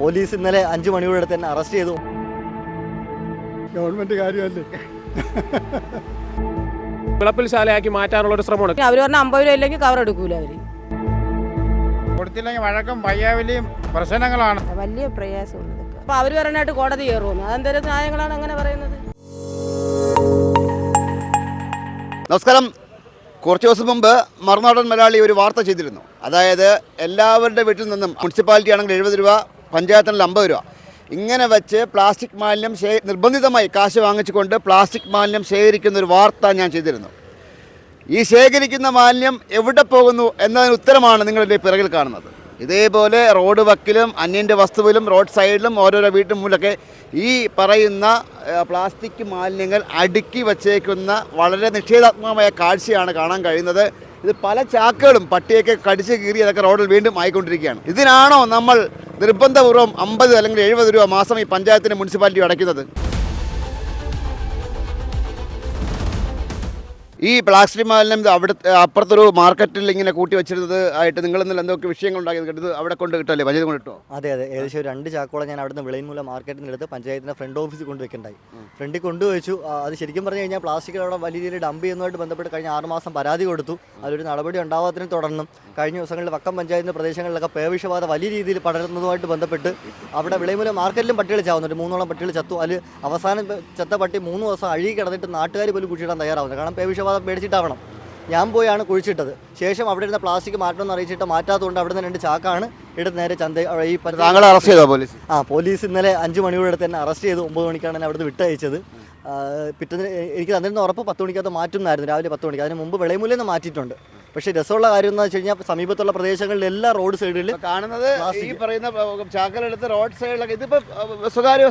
Police ഇന്നലെ അഞ്ചു മണിയോടെ അടുത്ത് തന്നെ അറസ്റ്റ് ചെയ്തു. ഗവൺമെന്റ് കാര്യമല്ലേ? വിളപ്പിൽ ശാലയാക്കി മാറ്റാനുള്ള ഒരു ശ്രമമാണ് അവർ പറഞ്ഞ അമ്പത് രൂപ ഇല്ലെങ്കിൽ കവർ എടുക്കൂല അവർ. കൊടുത്തില്ലെങ്കിൽ വഴക്കും പയ്യാവലിയും പ്രശ്നങ്ങളാണ്. വലിയ പ്രയാസമുണ്ട് അപ്പൊ അപ്പോൾ അവർ പറയാനായിട്ട് കോടതി കയറുമെന്ന് അതെന്തൊരു ന്യായങ്ങളാണ് അങ്ങനെ പറയുന്നത്. നമസ്കാരം. കുറച്ച് ദിവസം മുമ്പ് മറുനാടൻ മലയാളി ഒരു വാർത്ത ചെയ്തിരുന്നു. അതായത് എല്ലാവരുടെ വീട്ടിൽ നിന്നും മുനിസിപ്പാലിറ്റി ആണെങ്കിൽ എഴുപത് രൂപ പഞ്ചായത്തിനുള്ള അമ്പത് രൂപ. ഇങ്ങനെ വെച്ച് പ്ലാസ്റ്റിക് മാലിന്യം ശേ നിർബന്ധിതമായി കാശ് വാങ്ങിച്ചുകൊണ്ട് പ്ലാസ്റ്റിക് മാലിന്യം ശേഖരിക്കുന്ന ഒരു വാർത്ത ഞാൻ ചെയ്തിരുന്നു. ഈ ശേഖരിക്കുന്ന മാലിന്യം എവിടെ പോകുന്നു എന്നതിന് ഉത്തരമാണ് നിങ്ങളുടെ പിറകിൽ കാണുന്നത്. ഇതേപോലെ റോഡ് വക്കിലും അന്യന്റെ വസ്തുവിലും റോഡ് സൈഡിലും ഓരോരോ വീട്ടിൻ മൂലമൊക്കെ ഈ പറയുന്ന പ്ലാസ്റ്റിക് മാലിന്യങ്ങൾ അടുക്കി വച്ചേക്കുന്ന വളരെ നിഷേധാത്മകമായ കാഴ്ചയാണ് കാണാൻ കഴിയുന്നത്. ഇത് പല ചാക്കുകളും പട്ടിയൊക്കെ കടിച്ച് കീറി അതൊക്കെ റോഡിൽ വീണ്ടും ആയിക്കൊണ്ടിരിക്കുകയാണ്. ഇതിനാണോ നമ്മൾ നിർബന്ധപൂർവം അമ്പത് അല്ലെങ്കിൽ എഴുപത് രൂപ മാസം ഈ പഞ്ചായത്തിന് മുനിസിപ്പാലിറ്റി അടയ്ക്കുന്നത്? ഈ പ്ലാസ്റ്റിക് മാലിന്യം അവിടെ അപ്പുറത്തൊരു മാർക്കറ്റിൽ ഇങ്ങനെ കൂട്ടി വെച്ചിരുന്നത് ആയിട്ട് നിങ്ങൾ ഇന്നലെ എന്തൊക്കെ വിഷയങ്ങൾ ഉണ്ടാക്കി ഇത് അവിടെ കൊണ്ട് കിട്ടല്ലേ പഞ്ചായത്ത് കൊണ്ട് കിട്ടോ അതെ അതെ. ഏകദേശം ഒരു രണ്ട് ചാക്കോളം ഞാൻ അവിടുന്ന് വിളയിൻമൂല മാർക്കറ്റിൽ നിന്ന് എടുത്ത് പഞ്ചായത്തിന്റെ ഫ്രണ്ട് ഓഫീസിൽ കൊണ്ടുവയ്ക്കുണ്ടായി ഫ്രണ്ടിൽ കൊണ്ടുവച്ചു അത് ശരിക്കും പറഞ്ഞു കഴിഞ്ഞാൽ പ്ലാസ്റ്റിക് അവിടെ വലിയ രീതിയിൽ ഡംപ് ചെയ്യുന്നതുമായിട്ട് ബന്ധപ്പെട്ട് കഴിഞ്ഞ ആറുമാസം പരാതി കൊടുത്തു. അതിലൊരു നടപടി ഉണ്ടാവാത്തതിനെ തുടർന്നും കഴിഞ്ഞ ദിവസങ്ങളിൽ വക്കം പഞ്ചായത്തിന്റെ പ്രദേശങ്ങളിലൊക്കെ പേവിഷബാധ വലിയ രീതിയിൽ പടരുന്നതുമായിട്ട് ബന്ധപ്പെട്ട് അവിടെ വിളയിമൂല മാർക്കറ്റിലും പട്ടികൾ ചാവുന്നുണ്ട്. മൂന്നോളം പട്ടികൾ ചത്തു. അതിൽ അവസാനം ചത്ത പട്ടി മൂന്ന് ദിവസം അഴുകി കിടന്നിട്ട് നാട്ടുകാർ പോലും കുഴിച്ചിടാൻ തയ്യാറാവുന്നത് കാരണം പേവിഷബാധ പേടിച്ചിട്ടാവണം ഞാൻ പോയാണ് കുഴിച്ചിട്ടത്. ശേഷം അവിടെ ഇരുന്ന പ്ലാസ്റ്റിക് മാറ്റണമെന്ന് അറിയിച്ചിട്ട് മാറ്റാത്തതുകൊണ്ട് അവിടെ നിന്ന് രണ്ട് ചാക്കാണ് എടുത്ത് നേരെ ചന്ത ഈ താങ്കളെ അറസ്റ്റ് ചെയ്തോ പോലീസ്? ആ പോലീസ് ഇന്നലെ അഞ്ച് മണിയോടെ അടുത്ത് തന്നെ അറസ്റ്റ് ചെയ്ത്. ഒമ്പത് മണിക്കാണ് എന്നെ അവിടുന്ന് വിട്ടയച്ചത്. പിറ്റേന്ന് എനിക്ക് തന്നിരുന്ന ഉറപ്പ് പത്ത് മണിക്കകത്ത് മാറ്റുന്നായിരുന്നു. രാവിലെ പത്ത് മണിക്ക്. അതിന് മുമ്പ് വിളയമൂല്യം മാറ്റിയിട്ടുണ്ട്. പക്ഷേ രസമുള്ള കാര്യം എന്ന് വെച്ച് കഴിഞ്ഞാൽ സമീപത്തുള്ള പ്രദേശങ്ങളിൽ എല്ലാ റോഡ് സൈഡിൽ കാണുന്നത് ഈ. പറയുന്ന ചാക്കലെടുത്ത് റോഡ് സൈഡിലൊക്കെ ഇതിപ്പോ സ്വകാര്യ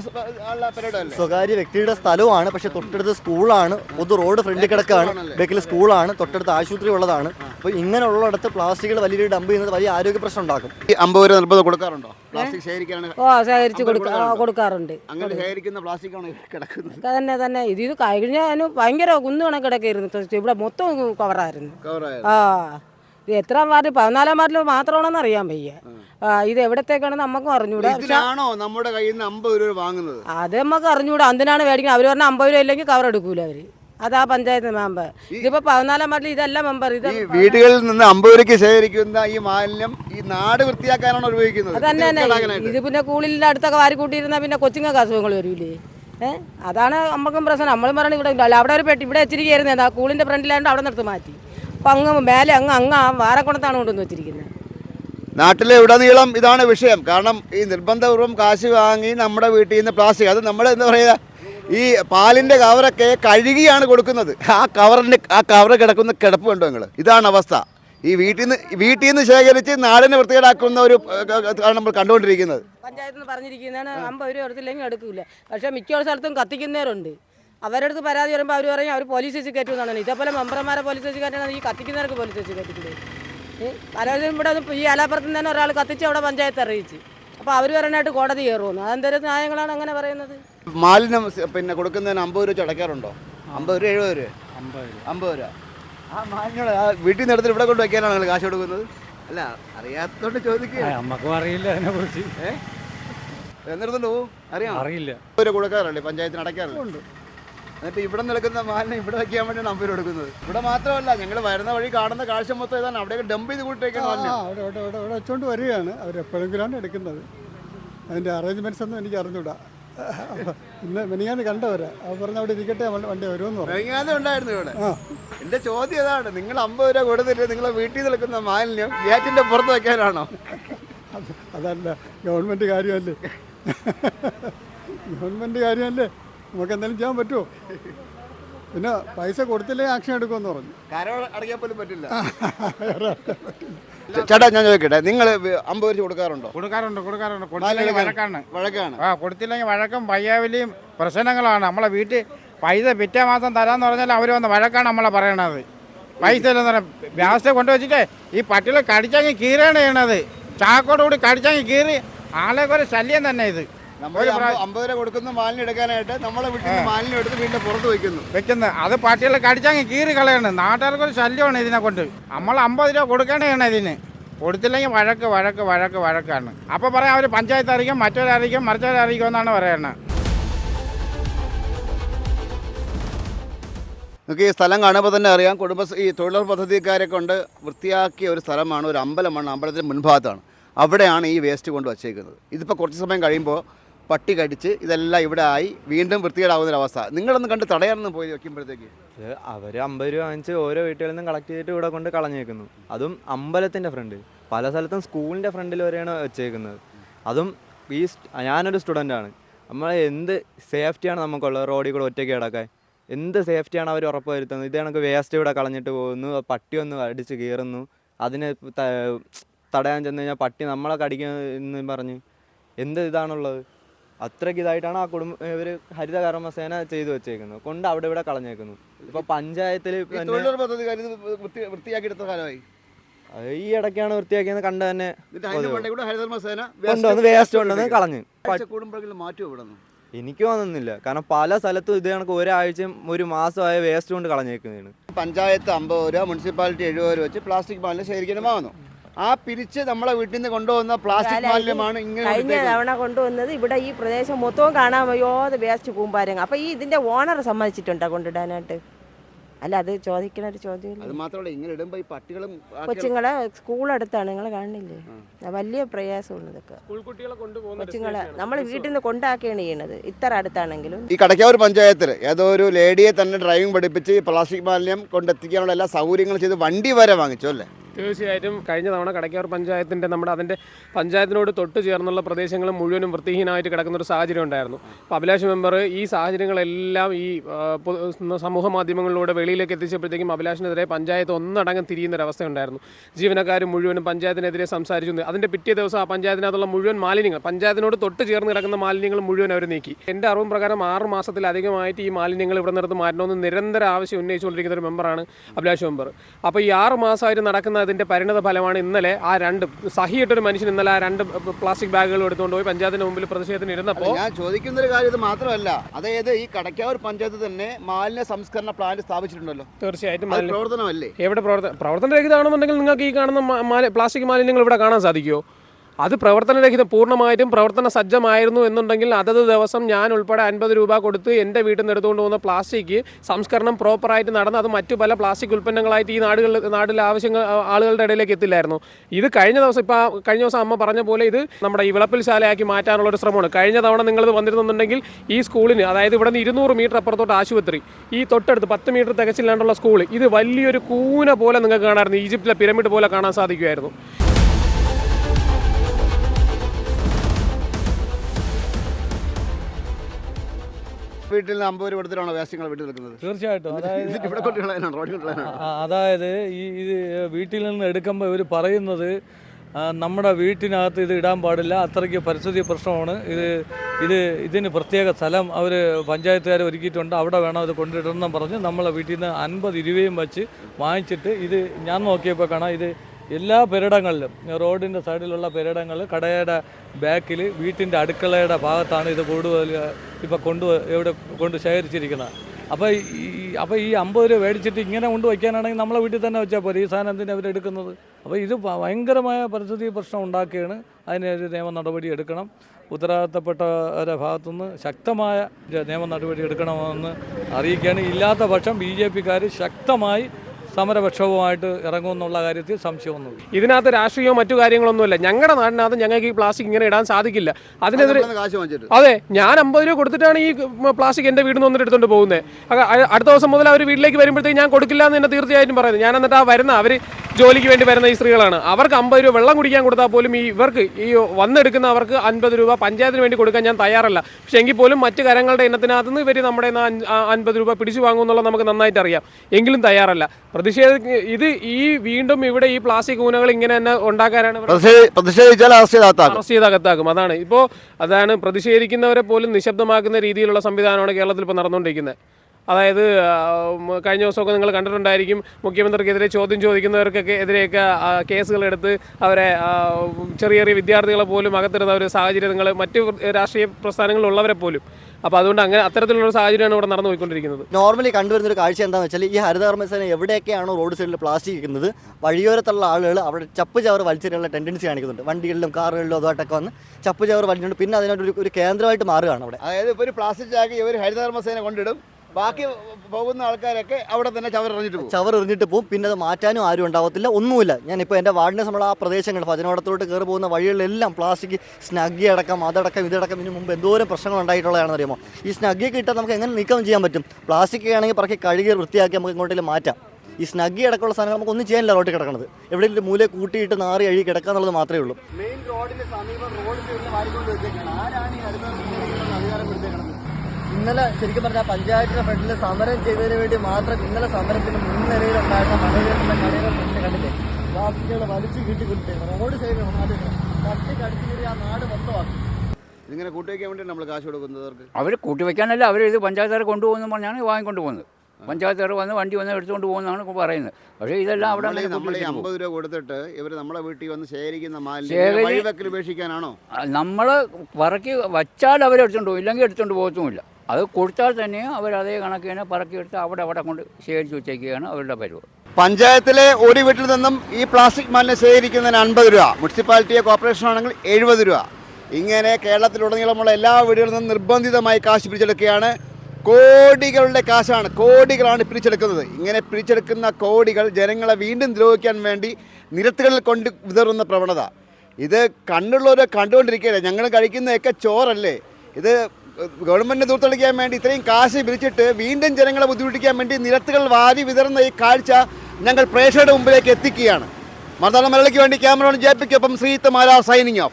സ്വകാര്യ വ്യക്തിയുടെ സ്ഥലമാണ് പക്ഷെ തൊട്ടടുത്ത് സ്കൂളാണ് പൊതു റോഡ് ഫ്രണ്ടിൽ കിടക്കാണ് ബേക്കിൽ സ്കൂളാണ് തൊട്ടടുത്ത് ആശുപത്രി ഉള്ളതാണ്. അപ്പോൾ ഇങ്ങനെയുള്ളടത്ത് പ്ലാസ്റ്റിക്കുകൾ വലിയ രീതിയിൽ ഡംപ് ചെയ്യുന്നത് വലിയ ആരോഗ്യ പ്രശ്നം ഉണ്ടാക്കും. ഈ അമ്പത് രൂപ നിർബന്ധം കൊടുക്കാറുണ്ടോ? പ്ലാസ്റ്റിക് ശേഖരിക്കാനാണ് ഓ ശേഖരിച്ച് കൊടുക്ക കൊടുക്കാറുണ്ട്? അങ്ങനെ ശേഖരിക്കുന്ന പ്ലാസ്റ്റിക് ആണ് കിടക്കുന്നത്? തന്നെ തന്നെ. ഇത് ഇത് കഴിഞ്ഞ ഭയങ്കര കുന്നു കണക്കിടക്കായിരുന്നു ഇവിടെ മൊത്തം കവറായിരുന്നു. ആ ഇത് എത്ര വാർഡ്? പതിനാലാം വാർഡിൽ മാത്രമാണെന്ന് അറിയാൻ വയ്യ. ഇത് എവിടത്തേക്കാണ് നമുക്കും അറിഞ്ഞൂടാ. നമ്മുടെ കയ്യിൽ നിന്ന് അമ്പത് രൂപ വാങ്ങുന്നത്? അത് നമുക്ക് അറിഞ്ഞൂടാ. എന്തിനാണ് മേടിക്കുന്നത് അവർ പറഞ്ഞ അമ്പത് രൂപ ഇല്ലെങ്കിൽ കവർ എടുക്കൂല അവർ. അതാ പഞ്ചായത്ത് മെമ്പർ. ഇതിപ്പോ പതിനാലാം വാർഡിൽ ഇതല്ല മെമ്പർ ഇത് ഈ വീടുകളിൽ നിന്ന് അമ്പത് രൂപയ്ക്ക് ശേഖരിക്കുന്ന ഈ മാലിന്യം ഈ നാട് വൃത്തിയാക്കാനാണ് ഉപയോഗിക്കുന്നത്. അത് തന്നെ തന്നെ. ഇത് പിന്നെ കൂളിലിന്റെ അടുത്തൊക്കെ വാരി കൂട്ടിയിരുന്ന പിന്നെ കൊച്ചുങ്ങൾക്ക് അസുഖങ്ങൾ വരൂലേ? ഏഹ് അതാണ് നമ്മക്കും പ്രശ്നം. നമ്മൾ പറഞ്ഞ ഇവിടെ അവിടെ ഒരു പെട്ടി ഇവിടെ വെച്ചിരിക്കുന്നത് ആ കൂളിന്റെ ഫ്രണ്ടിലായതുകൊണ്ട് അവിടെ നിർത്ത് മാറ്റി. അപ്പം അങ്ങ് മേലെ അങ്ങ് അങ്ങ് ആ വാരക്കുണത്താണ് കൊണ്ടുവന്ന് വെച്ചിരിക്കുന്നത്. നാട്ടിലെ ഉടനീളം ഇതാണ് വിഷയം. കാരണം ഈ നിർബന്ധപൂർവം കാശ് വാങ്ങി നമ്മുടെ വീട്ടിൽ നിന്ന് പ്ലാസ്റ്റിക് അത് നമ്മൾ എന്താ പറയുക ഈ പാലിന്റെ കവറൊക്കെ കഴുകിയാണ് കൊടുക്കുന്നത്. ആ കവറിന്റെ ആ കവർ കിടക്കുന്ന കിടപ്പ് കണ്ടോ നിങ്ങൾ ഇതാണ് അവസ്ഥ. ഈ വീട്ടിൽ നിന്ന് വീട്ടിൽ നിന്ന് ശേഖരിച്ച് നാടിനെ വൃത്തികേടാക്കുന്ന ഒരു ആണ് നമ്മൾ കണ്ടുകൊണ്ടിരിക്കുന്നത്. പഞ്ചായത്ത് പറഞ്ഞിരിക്കുന്നതാണ് അമ്പത് രൂപ എടുത്തില്ലെങ്കിൽ എടുക്കില്ല പക്ഷേ മിക്ക സ്ഥലത്തും കത്തിക്കുന്നവരുണ്ട്. അവരുടെ അടുത്ത് പരാതി വരുമ്പോൾ അവർ പറയും അവർ പോലീസ് സ്റ്റേഷൻ കയറ്റുമെന്നാണ് ഇതേപോലെ മെമ്പർമാരെ പോലീസ് സ്റ്റേഷൻ കയറ്റണം ഈ കത്തിക്കുന്നവർക്ക് പോലീസ് സ്റ്റേഷൻ കയറ്റിക്കൂടെ പലരും ഇവിടെ ഒന്ന് ഈ അലാപ്പുറത്ത് തന്നെ ഒരാൾ കത്തിച്ച് അവിടെ പഞ്ചായത്ത് അറിയിച്ച്. അപ്പോൾ അവർ പറയാനായിട്ട് കോടതി കയറുമെന്ന് അതെന്തൊരു ന്യായങ്ങളാണ് അങ്ങനെ പറയുന്നത്? മാലിന്യം പിന്നെ കൊടുക്കുന്നതിന് അമ്പത് രൂപ ചടക്കാറുണ്ടോ? അമ്പത് രൂപ എഴുപത് രൂപ? അമ്പത് രൂപ. ആ മാലിന്യം ആ വീട്ടിൽ നിന്ന് എടുത്തിട്ട് ഇവിടെ കൊണ്ട് വയ്ക്കാനാണ് നിങ്ങൾ കാശ് കൊടുക്കുന്നത്? അല്ല അറിയാത്തോണ്ട് ചോദിക്കുക നമുക്കും അറിയില്ല അതിനെ കുറിച്ച്. എന്നിടത്തോണ്ട് പോവും. അറിയാം അറിയില്ല. അമ്പത് രൂപ കൊടുക്കാറില്ലേ? പഞ്ചായത്തിന് അടയ്ക്കാറുണ്ട് എന്നിട്ട് ഇവിടെ നിൽക്കുന്ന മാലിന്യം ഇവിടെ വെക്കാൻ വേണ്ടിയാണ് നമ്പർ കൊടുക്കുന്നത്. ഇവിടെ മാത്രമല്ല ഞങ്ങൾ വരുന്ന വഴി കാണുന്ന കാഴ്ച മൊത്തം ഇതാണ്. അവിടെയൊക്കെ ഡംപ് ചെയ്ത് അവിടെ വെച്ചോണ്ട് വരികയാണ്. അവരെപ്പോഴെങ്കിലാണ് എടുക്കുന്നത്. അതിന്റെ അറേഞ്ച്മെന്റ്സ് ഒന്നും എനിക്ക് അറിഞ്ഞൂടാ. ഇന്ന് മെനിയാന്ന് കണ്ടവരാ. അവർ പറഞ്ഞ അവിടെ ഇരിക്കട്ടെ വണ്ടി വണ്ടി വരുമെന്ന് പറഞ്ഞു. ഉണ്ടായിരുന്നു ഇവിടെ. എന്റെ ചോദ്യം ഇതാണ് നിങ്ങൾ അമ്പത് രൂപ കൊടുത്തിട്ട് നിങ്ങളെ വീട്ടിൽ നിൽക്കുന്ന മാലിന്യം ഗേറ്റിന്റെ പുറത്ത് വെക്കാനാണോ? അതല്ല ഗവൺമെന്റ് കാര്യമല്ലേ? ഗവൺമെന്റ് കാര്യമല്ലേ? നമുക്ക് എന്തെങ്കിലും ചെയ്യാൻ പറ്റുമോ? പിന്നെ പൈസ കൊടുത്തില്ലേ ആക്ഷൻ എടുക്കുമെന്ന് പറഞ്ഞു. അടയ്ക്കാൻ പോലും പറ്റില്ല. ചേട്ടാ ഞാൻ ചോദിക്കട്ടെ നിങ്ങൾ അമ്പത് രൂപ കൊടുക്കാറുണ്ടോ? കൊടുക്കാറുണ്ട് കൊടുക്കാറുണ്ട്. കൊടുത്തില്ലെങ്കിൽ? വഴക്കാണ്. വഴക്കാണ്. ആ കൊടുത്തില്ലെങ്കിൽ വഴക്കും വയ്യാവലിയും പ്രശ്നങ്ങളാണ്. നമ്മളെ വീട്ടിൽ പൈസ പിറ്റേ മാസം തരാന്ന് പറഞ്ഞാൽ അവർ വന്ന് വഴക്കാണ് നമ്മളെ പറയണത്. പൈസ ഇല്ലെന്ന് പറയാം വ്യാവസ്ഥ കൊണ്ടുവച്ചിട്ട് ഈ പട്ടികൾ കടിച്ചങ്ങ് കീറുകയാണ് ചെയ്യണത്. ചാക്കോട് കൂടി കടിച്ചങ്ങ് കീറി ആളെ കുറെ ശല്യം തന്നെ ഇത്. നമ്മൾ അമ്പത് രൂപ കൊടുക്കുന്ന മാലിന്യം എടുക്കാനായിട്ട് നമ്മളെ വീട്ടിൽ എടുത്ത് വീടിന്റെ പുറത്ത് വെക്കുന്നു. വെക്കുന്നത് അത് പട്ടികളെ കടിച്ചങ്ങ് കീറി കളയാണ്. നാട്ടുകാർക്ക് ഒരു ശല്യമാണ് ഇതിനെ കൊണ്ട്. നമ്മൾ അമ്പത് രൂപ കൊടുക്കണേ ഇതിന്. കൊടുത്തില്ലെങ്കിൽ വഴക്ക് വഴക്ക് വഴക്ക് വഴക്കാണ്. അപ്പോൾ പറയാം അവർ പഞ്ചായത്ത് അറിയിക്കും മറ്റവരെ അറിയിക്കും മറിച്ചവരെ അറിയിക്കും എന്നാണ് പറയുന്നത് നിങ്ങൾക്ക് ഈ സ്ഥലം കാണുമ്പോൾ തന്നെ അറിയാം കുടുംബ ഈ തൊഴിലുറപ്പ് പദ്ധതിക്കാരെ കൊണ്ട് വൃത്തിയാക്കിയ ഒരു സ്ഥലമാണ് ഒരു അമ്പലമാണ് അമ്പലത്തിന്റെ മുൻഭാഗത്താണ്. അവിടെയാണ് ഈ വേസ്റ്റ് കൊണ്ട് വച്ചേക്കുന്നത്. ഇതിപ്പോൾ കുറച്ച് സമയം കഴിയുമ്പോൾ പട്ടി കടിച്ച് ഇതെല്ലാം ഇവിടെ ആയി വീണ്ടും വൃത്തികേടാവുന്ന ഒരു അവസ്ഥ നിങ്ങളൊന്ന് കണ്ട് തടയാനൊന്നും പോയി വെക്കുമ്പോഴത്തേക്ക് അവർ അമ്പത് രൂപ വാങ്ങിച്ച് ഓരോ വീട്ടുകളിൽ നിന്നും കളക്ട് ചെയ്തിട്ട് ഇവിടെ കൊണ്ട് കളഞ്ഞേക്കുന്നു. അതും അമ്പലത്തിന്റെ ഫ്രണ്ട് പല സ്ഥലത്തും സ്കൂളിന്റെ ഫ്രണ്ടിൽ വരെയാണ് വെച്ചേക്കുന്നത്. അതും ഈ ഞാനൊരു സ്റ്റുഡന്റാണ് നമ്മൾ എന്ത് സേഫ്റ്റിയാണ് നമുക്കുള്ളത്? റോഡിൽ കൂടെ ഒറ്റയ്ക്ക് കിടക്കാൻ. എന്ത് സേഫ്റ്റിയാണ് അവർ ഉറപ്പ് വരുത്തുന്നത് ഇത് കണക്ക് വേസ്റ്റ് ഇവിടെ കളഞ്ഞിട്ട് പോകുന്നു. പട്ടി ഒന്ന് അടിച്ച് കീറുന്നു. അതിനെ തടയാൻ ചെന്ന് കഴിഞ്ഞാൽ പട്ടി നമ്മളെ കടിക്കുന്നു പറഞ്ഞ് എന്ത് ഇതാണുള്ളത്? അത്രയ്ക്ക് ഇതായിട്ടാണ് ആ കുടുംബ ഇവർ ഹരിത കർമ്മസേന ചെയ്തു വെച്ചേക്കുന്നത്. കൊണ്ട് അവിടെ ഇവിടെ കളഞ്ഞേക്കുന്നു. ഇപ്പൊ പഞ്ചായത്തിൽ ഈ തന്നെ തൊഴിലുറപ്പ് പദ്ധതിക്കാർ ഇത് വൃത്തിയാക്കി എടുത്ത കാലമായി? ഈ ഇടയ്ക്കാണ് വൃത്തിയാക്കിയത് കണ്ട തന്നെ കൊണ്ടുവന്ന് വേസ്റ്റ് കൊണ്ടുവന്ന് കളഞ്ഞു. എനിക്ക് തോന്നുന്നില്ല കാരണം പല സ്ഥലത്തും ഇത് കണക്ക് ഒരാഴ്ചയും ഒരു മാസമായ വേസ്റ്റ് കൊണ്ട് കളഞ്ഞേക്കുന്നതാണ്. പഞ്ചായത്ത് അമ്പത് രൂപ മുനിസിപ്പാലിറ്റി എഴുപത് രൂപ വെച്ച് പ്ലാസ്റ്റിക് മാലിന്യം ശേഖരിക്കണമാകുന്നു ആ പിരിച്ച് നമ്മളെ വീട്ടിൽ നിന്ന് കൊണ്ടുവന്ന പ്ലാസ്റ്റിക് മാലിന്യമാണ് ഇങ്ങനെ കഴിഞ്ഞ. തവണ കൊണ്ടുവന്നത് ഇവിടെ ഈ പ്രദേശം മൊത്തവും കാണാൻ വയ്യോത് വേസ്റ്റ് കൂമ്പാരങ്ങ അപ്പൊ ഈ ഇതിന്റെ ഓണർ സമ്മതിച്ചിട്ടുണ്ടോ കൊണ്ടിടാനായിട്ട് അല്ല അത് ചോദിക്കണ ഒരു അത് ചോദ്യം മാത്രമല്ല ഇങ്ങനെ ഇടുമ്പോൾ ഈ പട്ടികളും കൊച്ചുങ്ങളെ സ്കൂളടുത്താണ് നിങ്ങൾ കാണുന്നില്ലേ വലിയ പ്രയാസമാണ് ഇതൊക്കെ. സ്കൂൾ കുട്ടികളെ കൊണ്ടുപോകുന്ന കൊച്ചുങ്ങളെ നമ്മൾ വീട്ടിൽ നിന്ന് കൊണ്ടാക്കുകയാണ് ചെയ്യണത് ഇത്ര അടുത്താണെങ്കിലും. ഈ കടക്കാവൂർ പഞ്ചായത്തിൽ ഏതോ ഒരു ലേഡിയെ തന്നെ ഡ്രൈവിംഗ് പഠിപ്പിച്ച് പ്ലാസ്റ്റിക് മാലിന്യം കൊണ്ടെത്തിക്കാനുള്ള എല്ലാ സൗകര്യങ്ങളും ചെയ്ത് വണ്ടി വരെ വാങ്ങിച്ചു അല്ലേ? തീർച്ചയായിട്ടും കഴിഞ്ഞ തവണ കടക്കാർ പഞ്ചായത്തിന്റെ നമ്മുടെ അതിന്റെ പഞ്ചായത്തിനോട് തൊട്ട് ചേർന്നുള്ള പ്രദേശങ്ങൾ മുഴുവനും വൃത്തിഹീനമായിട്ട് കിടക്കുന്ന ഒരു സാഹചര്യം ഉണ്ടായിരുന്നു. അപ്പോൾ അഭിലാഷ് മെമ്പർ ഈ സാഹചര്യങ്ങളെല്ലാം ഈ സമൂഹ മാധ്യമങ്ങളിലൂടെ വെളിയിലേക്ക് എത്തിച്ചപ്പോഴത്തേക്കും അഭിലാഷിനെതിരെ പഞ്ചായത്ത് ഒന്നടങ്കം തിരിയുന്നൊരവസ്ഥയുണ്ടായിരുന്നു ജീവനക്കാർ മുഴുവനും പഞ്ചായത്തിനെതിരെ സംസാരിച്ചു. അതിന്റെ പിറ്റേ ദിവസം ആ പഞ്ചായത്തിനകത്തുള്ള മുഴുവൻ മാലിന്യങ്ങൾ പഞ്ചായത്തിനോട് തൊട്ട് ചേർന്ന് കിടക്കുന്ന മാലിന്യങ്ങൾ മുഴുവൻ അവർ നീക്കി. എന്റെ അറിവും പ്രകാരം ആറ് മാസത്തിലധികമായിട്ട് ഈ മാലിന്യങ്ങൾ ഇവിടെ നിർത്ത് മാറ്റണമെന്ന് നിരന്തര ആവശ്യം ഉന്നയിച്ചുകൊണ്ടിരിക്കുന്ന ഒരു മെമ്പറാണ് അഭിലാഷ് മെമ്പർ. അപ്പോൾ ഈ ആറ് മാസമായിട്ട് നടക്കുന്ന അതിന്റെ പരിണത ഫലമാണ് ഇന്നലെ ആ രണ്ട് സഹിയിട്ടൊരു മനുഷ്യൻ ഇന്നലെ ആ രണ്ട് പ്ലാസ്റ്റിക് ബാഗുകൾ എടുത്തുകൊണ്ട് പോയി പഞ്ചായത്തിന് മുമ്പിൽ പ്രതിഷേധത്തിന് ഇരുന്നപ്പോൾ ഞാൻ ചോദിക്കുന്ന ഒരു കാര്യം ഇത് മാത്രമല്ല. അതായത് ഈ കടക്കാവൂർ പഞ്ചായത്ത് തന്നെ മാലിന്യ സംസ്കരണ പ്ലാന്റ് സ്ഥാപിച്ചിട്ടുണ്ടല്ലോ. തീർച്ചയായിട്ടും പ്രവർത്തനമല്ലേ? എവിടെ പ്രവർത്തന രഹിതമാണെന്നുണ്ടെങ്കിൽ നിങ്ങൾക്ക് ഈ കാണുന്ന പ്ലാസ്റ്റിക് മാലിന്യങ്ങൾ ഇവിടെ കാണാൻ സാധിക്കുമോ അത് പ്രവർത്തനരഹിതം പൂർണമായിട്ടും പ്രവർത്തന സജ്ജമായിരുന്നു എന്നുണ്ടെങ്കിൽ അതത് ദിവസം ഞാൻ ഉൾപ്പെടെ അൻപത് രൂപ കൊടുത്ത് എന്റെ വീട്ടിൽ നിന്ന് എടുത്തുകൊണ്ട് പോകുന്ന പ്ലാസ്റ്റിക് സംസ്കരണം പ്രോപ്പറായിട്ട് നടന്ന് അത് മറ്റു പല പ്ലാസ്റ്റിക് ഉൽപ്പന്നങ്ങളായിട്ട് ഈ നാടുകളിൽ നാട്ടിലെ ആവശ്യങ്ങൾ ആളുകളുടെ ഇടയിലേക്ക് എത്തില്ലായിരുന്നു. ഇത് കഴിഞ്ഞ ദിവസം ഇപ്പോൾ കഴിഞ്ഞ ദിവസം അമ്മ പറഞ്ഞ പോലെ ഇത് നമ്മുടെ ഈ വിളപ്പിൽ ശാലയാക്കി മാറ്റാനുള്ള ഒരു ശ്രമമാണ്. കഴിഞ്ഞ തവണ നിങ്ങൾ വന്നിരുന്നുണ്ടെങ്കിൽ ഈ സ്കൂളിന് അതായത് ഇവിടെ നിന്ന് ഇരുന്നൂറ് മീറ്റർ അപ്പുറത്തോട്ട് ആശുപത്രി ഈ തൊട്ടടുത്ത് പത്ത് മീറ്റർ തികച്ചില്ലാണ്ടുള്ള സ്കൂൾ ഇത് വലിയൊരു കൂന പോലെ നിങ്ങൾക്ക് കാണാമായിരുന്നു. ഈജിപ്തിലെ പിരമിഡ് പോലെ കാണാൻ സാധിക്കുമായിരുന്നു. വീട്ടിൽ നിന്ന് അമ്പത് രൂപ വേസ്റ്റ് നിങ്ങൾ വീട്ടിൽ നിൽക്കുന്നത് തീർച്ചയായിട്ടും. അതായത് ഇവിടെ റോഡിൽ ആ, അതായത് ഈ ഇത് വീട്ടിൽ നിന്ന് എടുക്കുമ്പോൾ ഇവർ പറയുന്നത് ആ, നമ്മുടെ വീട്ടിനകത്ത് ഇത് ഇടാൻ പാടില്ല അത്രയ്ക്ക് പരിസ്ഥിതി പ്രശ്നമാണ്. ഇത് ഇത് ഇതിന് പ്രത്യേക സ്ഥലം അവർ പഞ്ചായത്തുകാർ ഒരുക്കിയിട്ടുണ്ട്. അവിടെ വേണം ഇത് കൊണ്ടിടണം പറഞ്ഞ് നമ്മളെ വീട്ടിൽ നിന്ന് അൻപത് രൂപയും വെച്ച് വാങ്ങിച്ചിട്ട് ഇത് ഞാൻ നോക്കിയപ്പോൾ കാണാം ഇത് എല്ലാ പെരടങ്ങളിലും റോഡിന്റെ സൈഡിലുള്ള പെരടങ്ങൾ കടയുടെ ബാക്കിൽ വീട്ടിന്റെ അടുക്കളയുടെ ഭാഗത്താണ് ഇത് കൂടുതൽ ഇപ്പോൾ കൊണ്ട് ഇവിടെ കൊണ്ട് ശേഖരിച്ചിരിക്കുന്നത്. അപ്പോൾ ഈ അപ്പോൾ ഈ അമ്പത് രൂപ മേടിച്ചിട്ട് ഇങ്ങനെ കൊണ്ട് വയ്ക്കാനാണെങ്കിൽ നമ്മളെ വീട്ടിൽ തന്നെ വെച്ചാൽ പോരെ ഈ സാധനം എന്തിനാ അവരെടുക്കുന്നത് അപ്പോൾ ഇത് ഭയങ്കരമായ പരിസ്ഥിതി പ്രശ്നം ഉണ്ടാക്കുകയാണ് അതിനൊരു നിയമ നടപടി എടുക്കണം. ഉത്തരവാദിത്തപ്പെട്ടവരുടെ ഭാഗത്തുനിന്ന് ശക്തമായ നിയമ നടപടി എടുക്കണമെന്ന് അറിയിക്കുകയാണ്. ഇല്ലാത്ത പക്ഷം ബി ജെ പിക്കാർ ശക്തമായി സമരപക്ഷവുമായിട്ട് ഇറങ്ങുമെന്നുള്ള കാര്യത്തിൽ സംശയമൊന്നുമില്ല. ഇതിനകത്ത് രാഷ്ട്രീയമോ മറ്റു കാര്യങ്ങളൊന്നുമില്ല. ഞങ്ങളുടെ നാടിനകത്ത് ഞങ്ങൾക്ക് ഈ പ്ലാസ്റ്റിക് ഇങ്ങനെ ഇടാൻ സാധിക്കില്ല. അതിനെതിരെ അത് ഞാൻ അമ്പത് രൂപ കൊടുത്തിട്ടാണ് ഈ പ്ലാസ്റ്റിക് എന്റെ വീട് നിന്ന് വന്നിട്ട് എടുത്തുകൊണ്ട് പോകുന്നത് അടുത്ത ദിവസം മുതൽ അവർ വീട്ടിലേക്ക് വരുമ്പോഴത്തേക്ക് ഞാൻ കൊടുക്കില്ല എന്ന് തന്നെ തീർച്ചയായിട്ടും പറയുന്നത്. ഞാൻ എന്നിട്ട് ആ വരുന്ന അവർ ജോലിക്ക് വേണ്ടി വരുന്ന ഈ സ്ത്രീകളാണ്. അവർക്ക് അമ്പത് രൂപ വെള്ളം കുടിക്കാൻ കൊടുത്താൽ പോലും ഈ ഇവർക്ക് ഈ വന്നെടുക്കുന്ന അവർക്ക് അൻപത് രൂപ പഞ്ചായത്തിന് വേണ്ടി കൊടുക്കാൻ ഞാൻ തയ്യാറല്ല. പക്ഷെ എങ്കിൽ പോലും മറ്റു കരങ്ങളുടെ ഇനത്തിനകത്ത് നിന്ന് ഇവർ നമ്മുടെ അൻപത് രൂപ പിടിച്ചു വാങ്ങുമെന്നുള്ളത് നമുക്ക് നന്നായിട്ട് അറിയാം. എങ്കിലും തയ്യാറല്ല. പ്രതിഷേധ ഇത് ഈ വീണ്ടും ഇവിടെ ഈ പ്ലാസ്റ്റിക് ഊനകൾ ഇങ്ങനെ തന്നെ ഉണ്ടാക്കാനാണ് പ്രതിഷേധിച്ചാൽ അറസ്റ്റ് ചെയ്ത് അകത്താക്കും. അതാണ്. ഇപ്പോൾ അതാണ് പ്രതിഷേധിക്കുന്നവരെ പോലും നിശബ്ദമാക്കുന്ന രീതിയിലുള്ള സംവിധാനമാണ് കേരളത്തിൽ ഇപ്പോൾ നടന്നുകൊണ്ടിരിക്കുന്നത്. അതായത് കഴിഞ്ഞ ദിവസമൊക്കെ നിങ്ങൾ കണ്ടിട്ടുണ്ടായിരിക്കും മുഖ്യമന്ത്രിക്കെതിരെ ചോദ്യം ചോദിക്കുന്നവർക്കൊക്കെ എതിരെയൊക്കെ കേസുകൾ എടുത്ത് അവരെ ചെറിയ ചെറിയ വിദ്യാർത്ഥികളെ പോലും അകത്തിരുന്ന ഒരു സാഹചര്യം നിങ്ങൾ മറ്റ് രാഷ്ട്രീയ പ്രസ്ഥാനങ്ങളിലുള്ളവരെ പോലും അപ്പോൾ അതുകൊണ്ട് അങ്ങനെ അത്തരത്തിലുള്ള ഒരു സാഹചര്യമാണ് ഇവിടെ നടന്നു പോയിക്കൊണ്ടിരിക്കുന്നത് നോർമലി കണ്ടുവരുന്ന ഒരു കാഴ്ച എന്താണെന്ന് വെച്ചാൽ ഈ ഹരിതകർമ്മസേന എവിടെയൊക്കെയാണോ റോഡ് സൈഡിൽ പ്ലാസ്റ്റിക് ഇരിക്കുന്നത് വഴിയോരത്തുള്ള ആളുകൾ അവിടെ ചപ്പ് ചവർ വലിച്ചെറിയാനുള്ള ടെൻഡൻസി കാണിക്കുന്നുണ്ട്. വണ്ടികളിലും കാറുകളിലും അതുമായിട്ടൊക്കെ വന്ന് ചപ്പ് ചവർ വലിച്ചിട്ടുണ്ട് പിന്നെ അതിനൊരു ഒരു കേന്ദ്രമായിട്ട് മാറുകയാണ് അവിടെ. അതായത് ഇപ്പോൾ ഒരു പ്ലാസ്റ്റിക് ചാക്ക് ഇവർ ഹരിതകർമ്മസേന കൊണ്ടിടും. ബാക്കി പോകുന്ന ആൾക്കാരൊക്കെ അവിടെ തന്നെ ചവർ പോകും. ചവർ എറിഞ്ഞിട്ട് പോകും. പിന്നെ അത് മാറ്റാനും ആരും ഉണ്ടാവത്തില്ല. ഒന്നുമില്ല. ഞാനിപ്പോൾ എന്റെ വാർഡിനെ നമ്മൾ ആ പ്രദേശങ്ങൾ ഭജനോടത്തോട്ട് കയറി പോകുന്ന വഴികളിലെല്ലാം പ്ലാസ്റ്റിക് സ്നഗ്ഗി അടക്കം അതടക്കം ഇതടക്കം ഇതിന് മുമ്പ് എന്തോരം പ്രശ്നങ്ങൾ ഉണ്ടായിട്ടുള്ളതാണെന്ന് അറിയുമോ? ഈ സ്നഗ്ഗി കിട്ടാൻ നമുക്ക് എങ്ങനെ നീക്കം ചെയ്യാൻ പറ്റും? പ്ലാസ്റ്റിക് ആണെങ്കിൽ പറക്കി കഴുകി വൃത്തിയാക്കി നമുക്ക് ഇങ്ങോട്ടേലും മാറ്റാം. ഈ സ്നഗ്ഗി അടക്കമുള്ള സാധനങ്ങൾ നമുക്ക് ഒന്നും ചെയ്യാനില്ല റോട്ടിൽ കിടക്കുന്നത് എവിടെയെങ്കിലും മൂല കൂട്ടിയിട്ട് നാറി അഴുകി കിടക്കുക എന്നുള്ളത് മാത്രമേ ഉള്ളൂ. മെയിൻ റോഡിന് സമീപം റോഡ് ആരാണ് ഈ ഇന്നലെ ശരിക്കും പറഞ്ഞാൽ പഞ്ചായത്തിന്റെ ഫ്രണ്ടിൽ സമരം ചെയ്തതിന് വേണ്ടി മാത്രം ഇന്നലെ സമരത്തിന് മുൻനിരയിലുണ്ടായിരുന്ന മലയോരത്തിന്റെ കടയുടെ ഫ്രണ്ട് കണ്ടില്ലേ? പ്ലാസ്റ്റിക്കുകൾ വലിച്ചു കീട്ടി കൊടുത്തേക്കണം റോഡ് സൈഡിൽ നാട് കട്ടി കടിച്ചു കയറി ആ നാട് മൊത്തമാക്കി. ഇതിങ്ങനെ കൂട്ടിവെക്കാൻ വേണ്ടി നമ്മൾ കാശ് കൊടുക്കുന്നവർക്ക് അവർ കൂട്ടിവെക്കാനല്ല അവർ ഇത് പഞ്ചായത്തുകാർ കൊണ്ടുപോകുന്നു പറഞ്ഞാണ് വാങ്ങിക്കൊണ്ട് പോകുന്നത് പഞ്ചായത്തുകാർ വന്ന് വണ്ടി വന്ന് എടുത്തുകൊണ്ട് പോകുന്നതാണ് ഇപ്പോൾ പറയുന്നത്. പക്ഷേ ഇതെല്ലാം അവിടെ നമ്മൾ. അമ്പത് രൂപ കൊടുത്തിട്ട് ഇവർ നമ്മളെ വീട്ടിൽ വന്ന് ശേഖരിക്കുന്ന മാലിന്യം ഉപേക്ഷിക്കാനാണോ? നമ്മൾ പറക്കി വച്ചാൽ അവരെടുത്തുകൊണ്ട് പോകും. ഇല്ലെങ്കിൽ എടുത്തുകൊണ്ട് പോകത്തുമില്ല. അത് കൊടുത്താൽ തന്നെ അവർ അതേ കണക്കിന് പറക്കി എടുത്ത് അവിടെ അവിടെ കൊണ്ട് ശേഖരിച്ച് വെച്ചേക്കുകയാണ് അവരുടെ പരിവ് പഞ്ചായത്തിലെ ഒരു വീട്ടിൽ നിന്നും ഈ പ്ലാസ്റ്റിക് മാലിന്യം ശേഖരിക്കുന്നതിന് അൻപത് രൂപ മുനിസിപ്പാലിറ്റിയോ കോർപ്പറേഷൻ ആണെങ്കിൽ എഴുപത് രൂപ. ഇങ്ങനെ കേരളത്തിലുടനീളമുള്ള എല്ലാ വീടുകളിൽ നിന്നും നിർബന്ധിതമായി കാശ് പിരിച്ചെടുക്കുകയാണ്. കോടികളുടെ കാശാണ് കോടികളാണ് പിരിച്ചെടുക്കുന്നത്. ഇങ്ങനെ പിരിച്ചെടുക്കുന്ന കോടികൾ ജനങ്ങളെ വീണ്ടും ദ്രോഹിക്കാൻ വേണ്ടി നിരത്തുകളിൽ കൊണ്ട് വിതറുന്ന പ്രവണത. ഇത് കണ്ണുള്ളവരെ കണ്ടുകൊണ്ടിരിക്കുകയല്ലേ? ഞങ്ങൾ കഴിക്കുന്നതൊക്കെ ചോറല്ലേ? ഇത് ഗവൺമെന്റ് ദൂർത്തളിക്കാൻ വേണ്ടി ഇത്രയും കാശ് പിരിച്ചിട്ട് വീണ്ടും ജനങ്ങളെ ബുദ്ധിമുട്ടിക്കാൻ വേണ്ടി നിരത്തുകൾ വാരി വിതറുന്ന ഈ കാഴ്ച ഞങ്ങൾ പ്രേക്ഷകരുടെ മുമ്പിലേക്ക് എത്തിക്കുകയാണ്. മറുനാടൻ മലയാളിക്ക് വേണ്ടി ക്യാമറ ജയപ്പിക്കൊപ്പം പിക്കൊപ്പം ശ്രീത്ത് സൈനിങ് ഓഫ്.